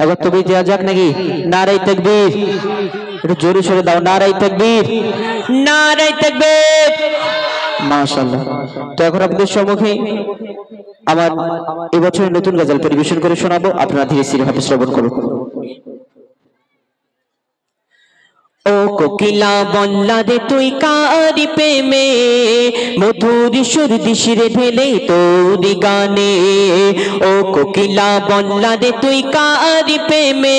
একবার তুমি দেওয়া যাক নাকি? নারাই থাকবি একটু জোরে সরে দাও নারাই তাকবীর। নারাই তাকবীর। তো এখন আপনাদের আমার এবছরের নতুন গজল পরিবেশন করে শোনাবো। আপনারা ধীরে ধীরে ভাবে শ্রবণ করুন। ও কোকিলা বল্লা রে তুই কারি প্রেমে? মধুর সুর দিশিরে ঢেলে তোরি গানে। ও কোকিলা বল্লা রে তুই কারি প্রেমে?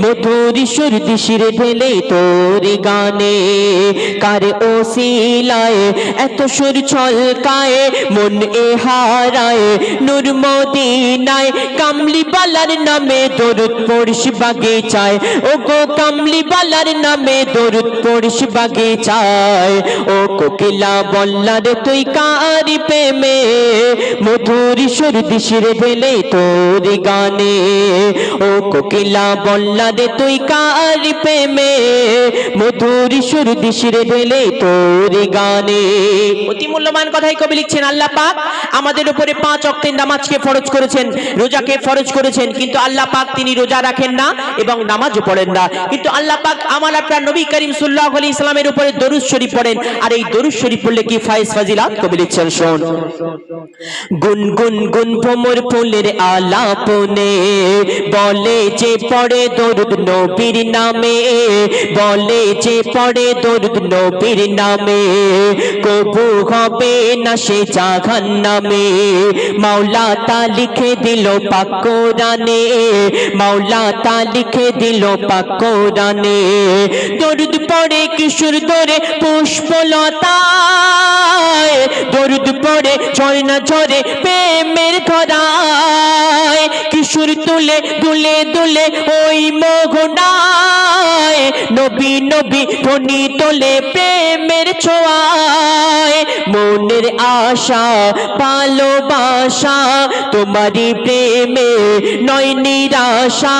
মধুর সুর দিশিরে ঢেলে তোরি গানে। কার ও শিলায় এত সুর ছলকায়, মন এ হারায়, নূর মদিনায়। কামলি বালার নামে দরুদ পড়িস বাগিচায়। ও গো কামলি বালার নামে দরুদ পড়িস বাগিচায়। ও কোকিলা বল্লার, তুই কারি প্রেমে? মধুর সুর দিশিরে ঢেলে তোর গানে। ও কোকিলা বল্লার, তুই কারি প্রেমে? মধুর সুর দিশিরে ঢেলে তোর গানে। অতি মূল্যবান কথাই কবি লিখছেন আল্লাহ পাক। আমাদের উপরে পাঁচ অক্টের নামাজকে ফরজ করেছেন, রোজাকে ফরজ করেছেন, কিন্তু আল্লাহ পাক তিনি রোজা রাখেন না এবং নামাজও পড়েন না। কিন্তু আল্লাহ পাক আমার আপনার নবী করিম সাল্লাহ আলী ইসলামের উপরে দরুদ শরীফ পড়েন। আর এই দরুদ শরীফ পড়লে কি ফায়েজ ফাজিলাত? কবি লিখছেন, শোন। গুন গুন গুন ভ্রমর ফুলের আলাপনে বলে যে পড়ে দরুদ নবীর নামে, বলে যে পড়ে দরুদ নবীর নামে, কবু হবে না সে জাহান নামে মাওলা তা লিখে দিল পাক কোরআনে, মাওলা তা লিখে দিল পাক কোরআনে। দরুদ পড়ে কিশোর ধরে পুষ্পলতায়। দরুদ পড়ে ঝর্ণা ঝরে প্রেমের ধরায় কিশোর তুলে দুলে দুলে ওই মোহনায় নবী নবী ধ্বনি তোলে প্রেমের ছোঁয়ায়, মনের আশা, ভালোবাসা, তোমারই প্রেমে নয় নিরাশা,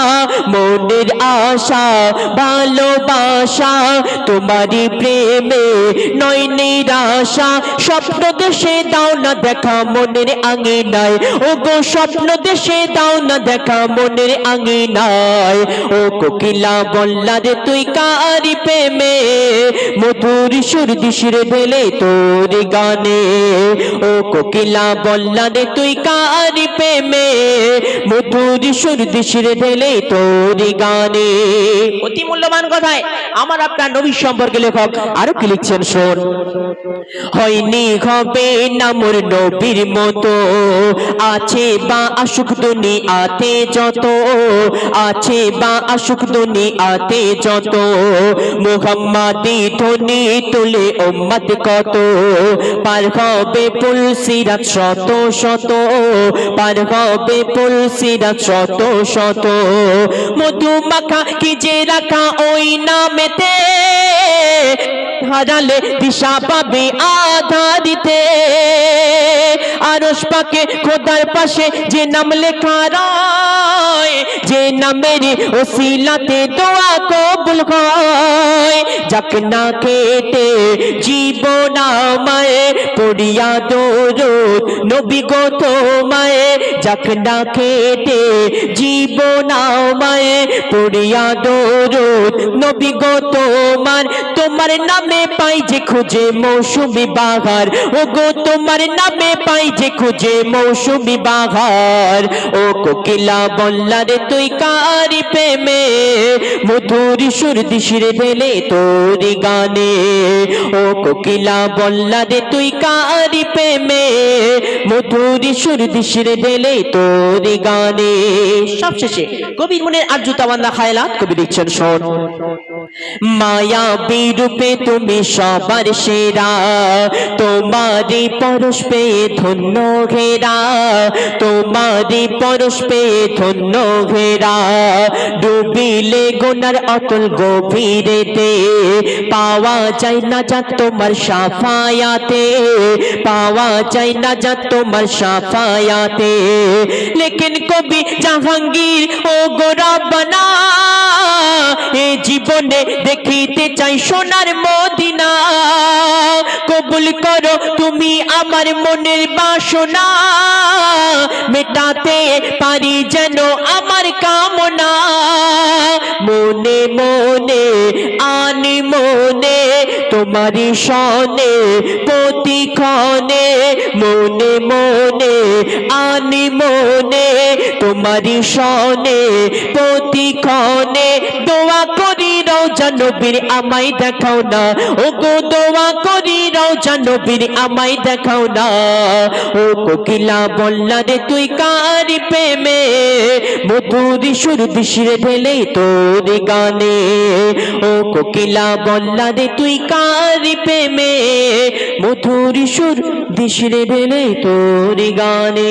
মনের আশা, ভালোবাসা, তোমারই প্রেমে নয় নিরাশা। স্বপ্ন দেশে দাও না দেখা মনের আঙিনায় ও গো স্বপ্ন দেশে দাও না দেখা মনের আঙিনায়। ও কোকিলা বল্লা রে, তুই কারি প্রেমে মধুর সুর দিশির ঢেলে তোর গানে। ও কোকিলা বল্লা রে তুই কারি প্রেমে? মধুর সুর দিশির ঢেলে তোর গানে। অতি মূল্যবান কথায় আমার আপনার নবী সম্পর্কে লেখক আরও কি লিখছেন শোন? হয়নি হবে না মোর নবীর মতো, আছে বা আসুক দুনিয়াতে যত, আছে বা আসুক দুনিয়াতে যত, মুহাম্মাদি ধ্বনি তুলে উম্মত কত, পার হবে পুলসিরাত শত শত, পার হবে পুলসিরাত শত শত, মধু মাখা কি যে রাখা ওই নামেতে হারালে দিশা পাবে, আধা দিতে। আরস পাকে খোদার পাশে যে নাম লেখা রায়, যে নামের ওসিলাতে দোয়া কবুল হয়। যাক না কেটে জীবন আমায়, পড়িয়া দৌড় নবী গো তোমায়। যাক না কেটে জীবন আমায় পড়িয়া দৌড় নবী গো তোমার তোমার নামে পাই যে খুঁজে মৌসুমি বাহার ও গো তোমার নামে পাই যে খুঁজে মৌসুমি বাহার ও কোকিলা বল্লা রে তুই কারি প্রেমে? মধুর সুর দিশিরে ঢেলে তোরি গানে। ও কোকিলা বল্লা রে তুই কারি প্রেমে? মধুর সুর দিশিরে ঢেলে তোরি গানে। সবশেষে কবির মনের আর্যতা বান্দা খায়লাত কবি লিখছেন শোন। মায়া বিরূপে তুমি সবার সেরা। তোমারই পরশ পেয়ে ধন্য ঘেরা। তোমারই পরশ পেয়ে ধন্য ঘেরা। ডুবিলে গোনার অতল গভীরেতে, পাওয়া যায় না যা তোমার সাফায়াতে, পাওয়া যায় না যা তোমার সাফায়াতে। লেকিন কবি জাহাঙ্গীর, ও গোরাবনা এ জীবনে দেখিতে চাই সোনার মদিনা। কবুল করো, তুমি আমার মনের বাসনা। মেটাতে পারি যেন আমার কামনা। মনে মনে, আনি, মনে তোমারি সনে প্রতিক্ষণে মনে মনে, আনি, মনে তোমারি সনে প্রতিক্ষণে দোয়া করি রওজা নবীর আমায় দেখাও না। ও গো দোয়া করি রওজা নবীর আমায় দেখাও না। ও কোকিলা বললা রে, তুই কার প্রেমে? মধুর সুর দিশিরে ঢেলে তোর গানে। ও কোকিলা বললা রে, তুই কার প্রেমে? মধুর সুর দিশিরে ঢেলে তোর গানে।